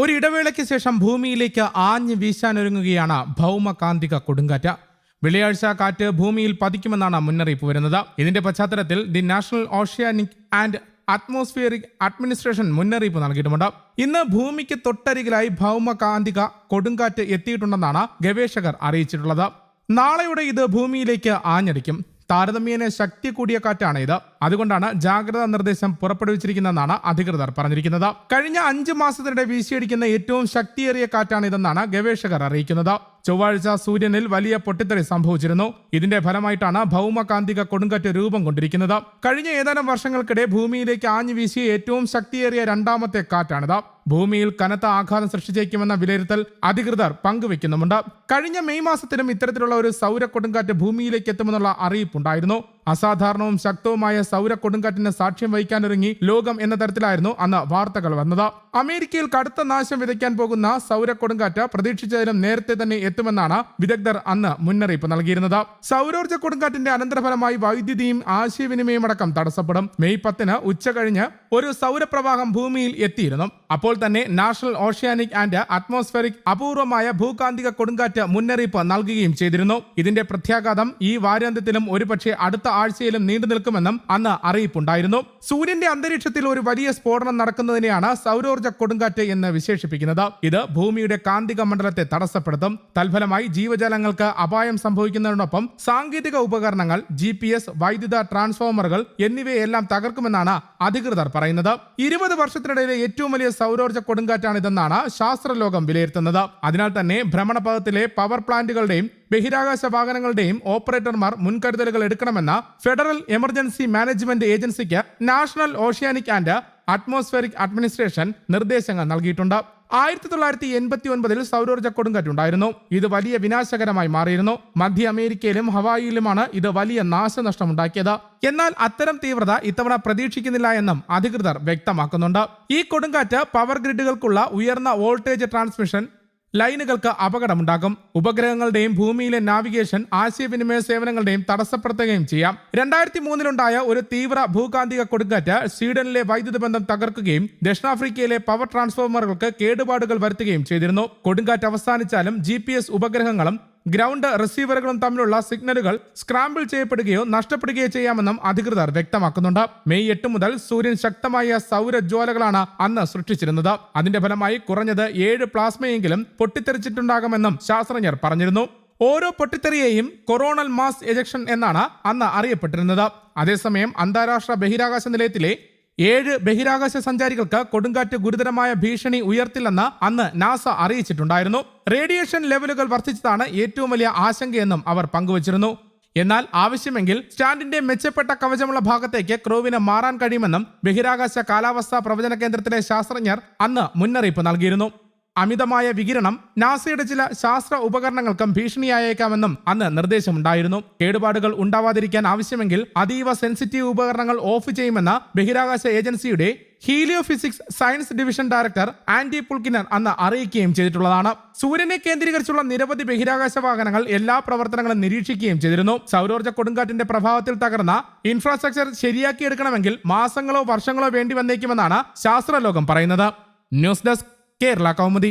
ഒരു ഇടവേളയ്ക്ക് ശേഷം ഭൂമിയിലേക്ക് ആഞ്ഞു വീശാനൊരുങ്ങുകയാണ് ഭൗമകാന്തിക കൊടുങ്കാറ്റ്. വെള്ളിയാഴ്ച കാറ്റ് ഭൂമിയിൽ പതിക്കുമെന്നാണ് മുന്നറിയിപ്പ് വരുന്നത്. ഇതിന്റെ പശ്ചാത്തലത്തിൽ the national oceanic and atmospheric administration മുന്നറിയിപ്പ് നൽകിയിട്ടുമുണ്ട്. ഇന്ന് ഭൂമിക്ക് തൊട്ടരികിലായി ഭൗമകാന്തിക കൊടുങ്കാറ്റ് എത്തിയിട്ടുണ്ടെന്നാണ് ഗവേഷകർ അറിയിച്ചിട്ടുള്ളത്. നാളെയോടെ ഇത് ഭൂമിയിലേക്ക് ആഞ്ഞടിക്കും. താരതമ്യേന ശക്തി കൂടിയ കാറ്റാണ് ഇത്. അതുകൊണ്ടാണ് ജാഗ്രതാ നിർദ്ദേശം പുറപ്പെടുവിച്ചിരിക്കുന്നതെന്നാണ് അധികൃതർ പറഞ്ഞിരിക്കുന്നത്. കഴിഞ്ഞ അഞ്ച് മാസത്തിനിടെ വീശിയടിക്കുന്ന ഏറ്റവും ശക്തിയേറിയ കാറ്റാണ് ഇതെന്നാണ് ഗവേഷകർ അറിയിക്കുന്നത്. ചൊവ്വാഴ്ച സൂര്യനിൽ വലിയ പൊട്ടിത്തെറി സംഭവിച്ചിരുന്നു. ഇതിന്റെ ഫലമായിട്ടാണ് ഭൗമകാന്തിക കൊടുങ്കറ്റ് രൂപം കൊണ്ടിരിക്കുന്നത്. കഴിഞ്ഞ ഏതാനും വർഷങ്ങൾക്കിടെ ഭൂമിയിലേക്ക് ആഞ്ഞു വീശിയ ഏറ്റവും ശക്തിയേറിയ രണ്ടാമത്തെ കാറ്റാണിത്. ഭൂമിയിൽ കനത്ത ആഘാതം സൃഷ്ടിച്ചേക്കുമെന്ന വിലയിരുത്തൽ അധികൃതർ പങ്കുവെക്കുന്നുമുണ്ട് കഴിഞ്ഞ മെയ് മാസത്തിലും ഇത്തരത്തിലുള്ള ഒരു സൗര കൊടുങ്കാറ്റ് ഭൂമിയിലേക്ക് എത്തുമെന്നുള്ള അറിയിപ്പുണ്ടായിരുന്നു. അസാധാരണവും ശക്തവുമായ സൗര കൊടുങ്കാറ്റിന് സാക്ഷ്യം വഹിക്കാനൊരുങ്ങി ലോകം എന്ന തരത്തിലായിരുന്നു അന്ന് വാർത്തകൾ വന്നത്. അമേരിക്കയിൽ കടുത്ത നാശം വിതയ്ക്കാൻ പോകുന്ന സൗര കൊടുങ്കാറ്റ് പ്രതീക്ഷിച്ചതിലും നേരത്തെ തന്നെ എത്തുമെന്നാണ് വിദഗ്ധർ അന്ന് മുന്നറിയിപ്പ് നൽകിയിരുന്നത്. സൗരോർജ കൊടുങ്കാറ്റിന്റെ അനന്തരഫലമായി വൈദ്യുതിയും ആശയവിനിമയം അടക്കം തടസ്സപ്പെടും. മെയ് പത്തിന് ഉച്ച കഴിഞ്ഞ് ഒരു സൗരപ്രവാഹം ഭൂമിയിൽ എത്തിയിരുന്നു. അപ്പോൾ തന്നെ നാഷണൽ ഓഷ്യാനിക് ആൻഡ് അറ്റ്മോസ്ഫെറിക് അപൂർവമായ ഭൂകാന്തിക കൊടുങ്കാറ്റ് മുന്നറിയിപ്പ് നൽകുകയും ചെയ്തിരുന്നു. ഇതിന്റെ പ്രത്യാഘാതം ഈ വാരാന്ത്യത്തിലും ഒരുപക്ഷെ അടുത്ത ആഴ്ചയിലും നീണ്ടു നിൽക്കുമെന്നും അന്ന് അറിയിപ്പുണ്ടായിരുന്നു. സൂര്യന്റെ അന്തരീക്ഷത്തിൽ ഒരു വലിയ സ്ഫോടനം നടക്കുന്നതിനെയാണ് സൗരോർജ കൊടുങ്കാറ്റ് എന്ന് വിശേഷിപ്പിക്കുന്നത്. ഇത് ഭൂമിയുടെ കാന്തിക മണ്ഡലത്തെ തടസ്സപ്പെടുത്തും. തൽഫലമായി ജീവജാലങ്ങൾക്ക് അപായം സംഭവിക്കുന്നതിനൊപ്പം സാങ്കേതിക ഉപകരണങ്ങൾ ജി പി എസ് വൈദ്യുത ട്രാൻസ്ഫോമറുകൾ എന്നിവയെല്ലാം തകർക്കുമെന്നാണ് അധികൃതർ പറയുന്നത്. ഇരുപത് വർഷത്തിനിടയിലെ ഏറ്റവും വലിയ സൗരോർജ കൊടുങ്കാറ്റാണിതെന്നാണ് ശാസ്ത്രലോകം വിലയിരുത്തുന്നത്. അതിനാൽ തന്നെ ഭ്രമണപഥത്തിലെ പവർ പ്ലാന്റുകളുടെയും ബഹിരാകാശ വാഹനങ്ങളുടെയും ഓപ്പറേറ്റർമാർ മുൻകരുതലുകൾ എടുക്കണമെന്ന ഫെഡറൽ എമർജൻസി മാനേജ്മെന്റ് ഏജൻസിക്ക് national oceanic and atmospheric administration നിർദ്ദേശങ്ങൾ നൽകിയിട്ടുണ്ട്. ആയിരത്തി തൊള്ളായിരത്തി എൺപത്തി ഒൻപതിൽ സൗരോർജ കൊടുങ്കാറ്റുണ്ടായിരുന്നു. ഇത് വലിയ വിനാശകരമായി മാറിയിരുന്നു. മധ്യ അമേരിക്കയിലും ഹവായിയിലുമാണ് ഇത് വലിയ നാശനഷ്ടമുണ്ടാക്കിയത്. എന്നാൽ അത്തരം തീവ്രത ഇത്തവണ പ്രതീക്ഷിക്കുന്നില്ല എന്നും അധികൃതർ വ്യക്തമാക്കുന്നുണ്ട്. ഈ കൊടുങ്കാറ്റ് പവർ ഗ്രിഡുകൾക്കുള്ള ഉയർന്ന വോൾട്ടേജ് ട്രാൻസ്മിഷൻ ലൈനുകൾക്ക് അപകടമുണ്ടാകും. ഉപഗ്രഹങ്ങളുടെയും ഭൂമിയിലെ നാവിഗേഷൻ ആശയവിനിമയ സേവനങ്ങളുടെയും തടസ്സപ്പെടുത്തുകയും ചെയ്യാം. രണ്ടായിരത്തി മൂന്നിലുണ്ടായ ഒരു തീവ്ര ഭൂകാന്തിക കൊടുങ്കാറ്റ് സ്വീഡനിലെ വൈദ്യുത ബന്ധം തകർക്കുകയും ദക്ഷിണാഫ്രിക്കയിലെ പവർ ട്രാൻസ്ഫോർമറുകൾക്ക് കേടുപാടുകൾ വരുത്തുകയും ചെയ്തിരുന്നു. കൊടുങ്കാറ്റ് അവസാനിച്ചാലും ജി ഉപഗ്രഹങ്ങളും ഗ്രൗണ്ട് റിസീവറുകളും തമ്മിലുള്ള സിഗ്നലുകൾ സ്ക്രാമ്പിൾ ചെയ്യപ്പെടുകയോ നഷ്ടപ്പെടുകയോ ചെയ്യാമെന്നും അധികൃതർ വ്യക്തമാക്കുന്നുണ്ട്. മെയ് എട്ട് മുതൽ സൂര്യൻ ശക്തമായ സൗരജ്വാലകളാണ് അന്ന് സൃഷ്ടിച്ചിരുന്നത്. അതിന്റെ ഫലമായി കുറഞ്ഞത് ഏഴ് പ്ലാസ്മയെങ്കിലും പൊട്ടിത്തെറിച്ചിട്ടുണ്ടാകുമെന്നും ശാസ്ത്രജ്ഞർ പറഞ്ഞിരുന്നു. ഓരോ പൊട്ടിത്തെറിയെയും കൊറോണൽ മാസ് എജക്ഷൻ എന്നാണ് അന്ന് അറിയപ്പെട്ടിരുന്നത്. അതേസമയം അന്താരാഷ്ട്ര ബഹിരാകാശ നിലയത്തിലെ ഏഴ് ബഹിരാകാശ സഞ്ചാരികൾക്ക് കൊടുങ്കാറ്റ് ഗുരുതരമായ ഭീഷണി ഉയർത്തില്ലെന്ന് അന്ന് നാസ അറിയിച്ചിട്ടുണ്ടായിരുന്നു. റേഡിയേഷൻ ലെവലുകൾ വർദ്ധിച്ചതാണ് ഏറ്റവും വലിയ ആശങ്കയെന്നും അവർ പങ്കുവച്ചിരുന്നു. എന്നാൽ ആവശ്യമെങ്കിൽ സ്റ്റാൻഡിന്റെ മെച്ചപ്പെട്ട കവചമുള്ള ഭാഗത്തേക്ക് ക്രൂവിന് മാറാൻ കഴിയുമെന്നും ബഹിരാകാശ കാലാവസ്ഥാ പ്രവചന കേന്ദ്രത്തിലെ ശാസ്ത്രജ്ഞർ അന്ന് മുന്നറിയിപ്പ് നൽകിയിരുന്നു. അമിതമായ വികിരണം നാസയുടെ ചില ശാസ്ത്ര ഉപകരണങ്ങൾക്കും ഭീഷണിയായേക്കാമെന്നും അന്ന് നിർദ്ദേശമുണ്ടായിരുന്നു. കേടുപാടുകൾ ഉണ്ടാവാതിരിക്കാൻ ആവശ്യമെങ്കിൽ അതീവ സെൻസിറ്റീവ് ഉപകരണങ്ങൾ ഓഫ് ചെയ്യുമെന്ന ബഹിരാകാശ ഏജൻസിയുടെ heliophysics science division director Antti Pulkkinen അന്ന് അറിയിക്കുകയും ചെയ്തിട്ടുള്ളതാണ്. സൂര്യനെ കേന്ദ്രീകരിച്ചുള്ള നിരവധി ബഹിരാകാശ വാഹനങ്ങൾ എല്ലാ പ്രവർത്തനങ്ങളും നിരീക്ഷിക്കുകയും ചെയ്തിരുന്നു. സൗരോർജ കൊടുങ്കാറ്റിന്റെ പ്രഭാവത്തിൽ തകർന്ന ഇൻഫ്രാസ്ട്രക്ചർ ശരിയാക്കിയെടുക്കണമെങ്കിൽ മാസങ്ങളോ വർഷങ്ങളോ വേണ്ടി വന്നേക്കുമെന്നാണ് ശാസ്ത്രലോകം പറയുന്നത്. News desk Kerala Kaumudi.